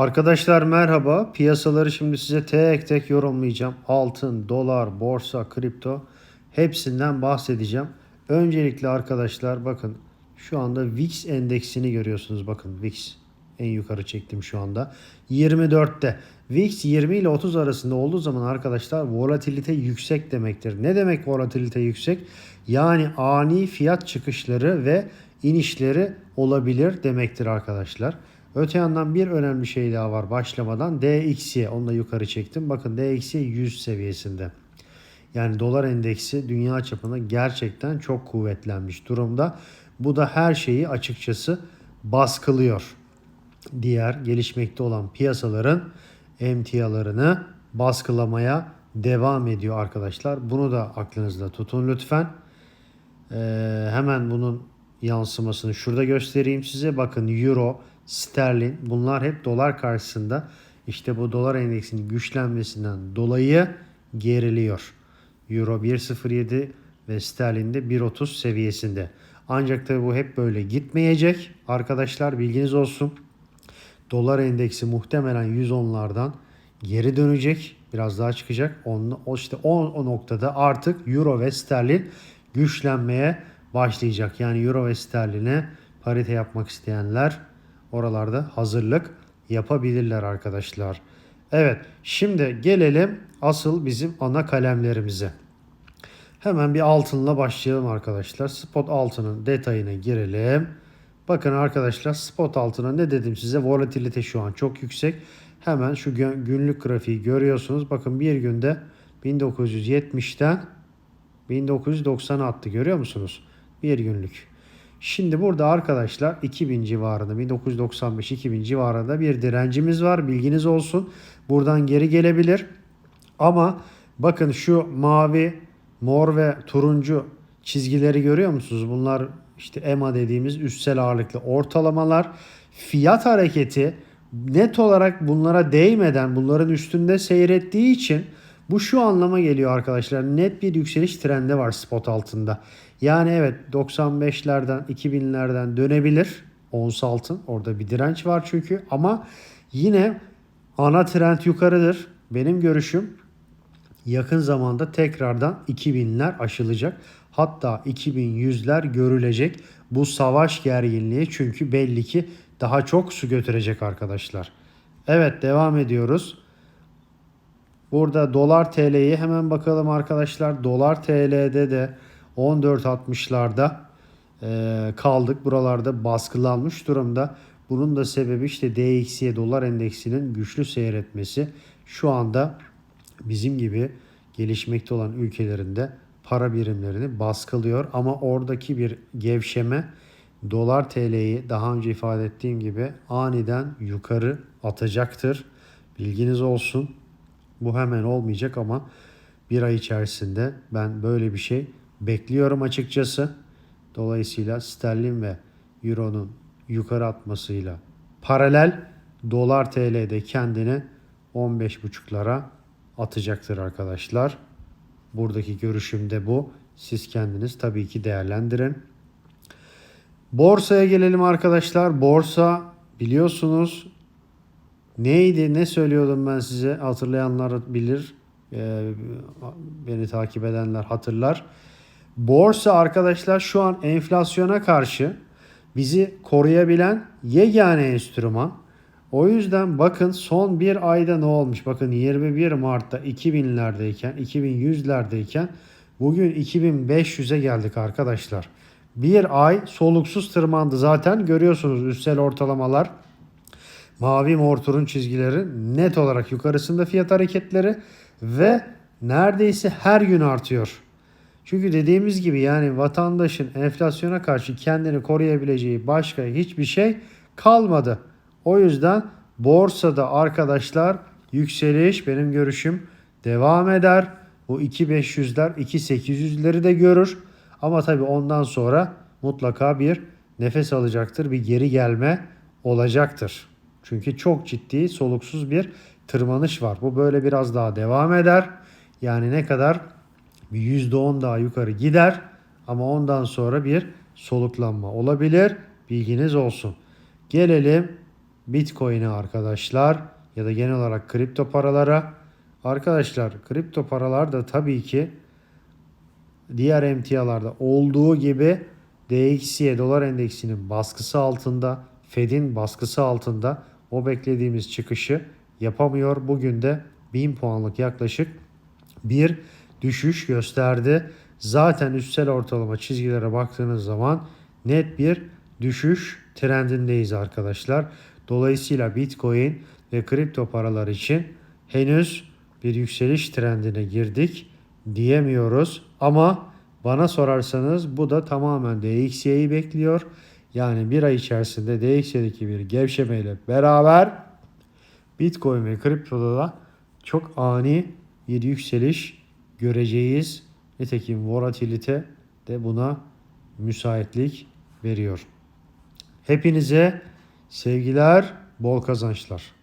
Arkadaşlar merhaba. Piyasaları şimdi size tek tek yorumlayacağım. Altın, dolar, borsa, kripto hepsinden bahsedeceğim. Öncelikle arkadaşlar bakın şu anda VIX endeksini görüyorsunuz. Bakın VIX en yukarı çektim şu anda. 24'te. VIX 20 ile 30 arasında olduğu zaman arkadaşlar volatilite yüksek demektir. Ne demek volatilite yüksek? Yani ani fiyat çıkışları ve inişleri olabilir demektir arkadaşlar. Öte yandan bir önemli şey daha var başlamadan DXY onu da yukarı çektim. Bakın DXY 100 seviyesinde. Yani dolar endeksi dünya çapında gerçekten çok kuvvetlenmiş durumda. Bu da her şeyi açıkçası baskılıyor. Diğer gelişmekte olan piyasaların emtialarını baskılamaya devam ediyor arkadaşlar. Bunu da aklınızda tutun lütfen. Ee, hemen bunun yansımasını şurada göstereyim size. Bakın euro, sterlin bunlar hep dolar karşısında işte bu dolar endeksinin güçlenmesinden dolayı geriliyor. Euro 1.07 ve sterlin de 1.30 seviyesinde. Ancak tabi bu hep böyle gitmeyecek. Arkadaşlar bilginiz olsun. Dolar endeksi muhtemelen 110'lardan geri dönecek. Biraz daha çıkacak. On, işte o, o noktada artık euro ve sterlin güçlenmeye başlayacak. Yani euro ve sterline parite yapmak isteyenler oralarda hazırlık yapabilirler arkadaşlar. Evet şimdi gelelim asıl bizim ana kalemlerimize. Hemen bir altınla başlayalım arkadaşlar. Spot altının detayına girelim. Bakın arkadaşlar spot altına ne dedim size volatilite şu an çok yüksek. Hemen şu günlük grafiği görüyorsunuz. Bakın bir günde 1970'ten 1990'a attı görüyor musunuz? Bir günlük. Şimdi burada arkadaşlar 2000 civarında 1995-2000 civarında bir direncimiz var. Bilginiz olsun. Buradan geri gelebilir. Ama bakın şu mavi, mor ve turuncu çizgileri görüyor musunuz? Bunlar işte EMA dediğimiz üstsel ağırlıklı ortalamalar. Fiyat hareketi net olarak bunlara değmeden bunların üstünde seyrettiği için bu şu anlama geliyor arkadaşlar. Net bir yükseliş trendi var spot altında. Yani evet 95'lerden 2000'lerden dönebilir ons altın. Orada bir direnç var çünkü ama yine ana trend yukarıdır. Benim görüşüm yakın zamanda tekrardan 2000'ler aşılacak. Hatta 2100'ler görülecek. Bu savaş gerginliği çünkü belli ki daha çok su götürecek arkadaşlar. Evet devam ediyoruz. Burada dolar TL'yi hemen bakalım arkadaşlar. Dolar TL'de de 14.60'larda e, kaldık. Buralarda baskılanmış durumda. Bunun da sebebi işte DXY dolar endeksinin güçlü seyretmesi. Şu anda bizim gibi gelişmekte olan ülkelerinde para birimlerini baskılıyor. Ama oradaki bir gevşeme dolar TL'yi daha önce ifade ettiğim gibi aniden yukarı atacaktır. Bilginiz olsun. Bu hemen olmayacak ama bir ay içerisinde ben böyle bir şey bekliyorum açıkçası. Dolayısıyla sterlin ve euronun yukarı atmasıyla paralel dolar TL'de kendini 15.5'lara atacaktır arkadaşlar. Buradaki görüşüm de bu. Siz kendiniz tabii ki değerlendirin. Borsaya gelelim arkadaşlar. Borsa biliyorsunuz neydi ne söylüyordum ben size hatırlayanlar bilir. Ee, beni takip edenler hatırlar. Borsa arkadaşlar şu an enflasyona karşı bizi koruyabilen yegane enstrüman. O yüzden bakın son bir ayda ne olmuş? Bakın 21 Mart'ta 2000'lerdeyken, 2100'lerdeyken bugün 2500'e geldik arkadaşlar. Bir ay soluksuz tırmandı zaten görüyorsunuz üstsel ortalamalar. Mavi mor turun çizgileri net olarak yukarısında fiyat hareketleri ve neredeyse her gün artıyor. Çünkü dediğimiz gibi yani vatandaşın enflasyona karşı kendini koruyabileceği başka hiçbir şey kalmadı. O yüzden borsada arkadaşlar yükseliş benim görüşüm devam eder. Bu 2500'ler 2800'leri de görür. Ama tabii ondan sonra mutlaka bir nefes alacaktır. Bir geri gelme olacaktır. Çünkü çok ciddi soluksuz bir tırmanış var. Bu böyle biraz daha devam eder. Yani ne kadar bir %10 daha yukarı gider ama ondan sonra bir soluklanma olabilir. Bilginiz olsun. Gelelim Bitcoin'e arkadaşlar ya da genel olarak kripto paralara. Arkadaşlar kripto paralar da tabii ki diğer emtialarda olduğu gibi DXY dolar endeksinin baskısı altında, Fed'in baskısı altında o beklediğimiz çıkışı yapamıyor. Bugün de 1000 puanlık yaklaşık bir düşüş gösterdi. Zaten üstsel ortalama çizgilere baktığınız zaman net bir düşüş trendindeyiz arkadaşlar. Dolayısıyla Bitcoin ve kripto paralar için henüz bir yükseliş trendine girdik diyemiyoruz. Ama bana sorarsanız bu da tamamen DXY'yi bekliyor. Yani bir ay içerisinde DXY'deki bir gevşemeyle beraber Bitcoin ve kriptoda da çok ani bir yükseliş göreceğiz. Nitekim volatilite de buna müsaitlik veriyor. Hepinize sevgiler, bol kazançlar.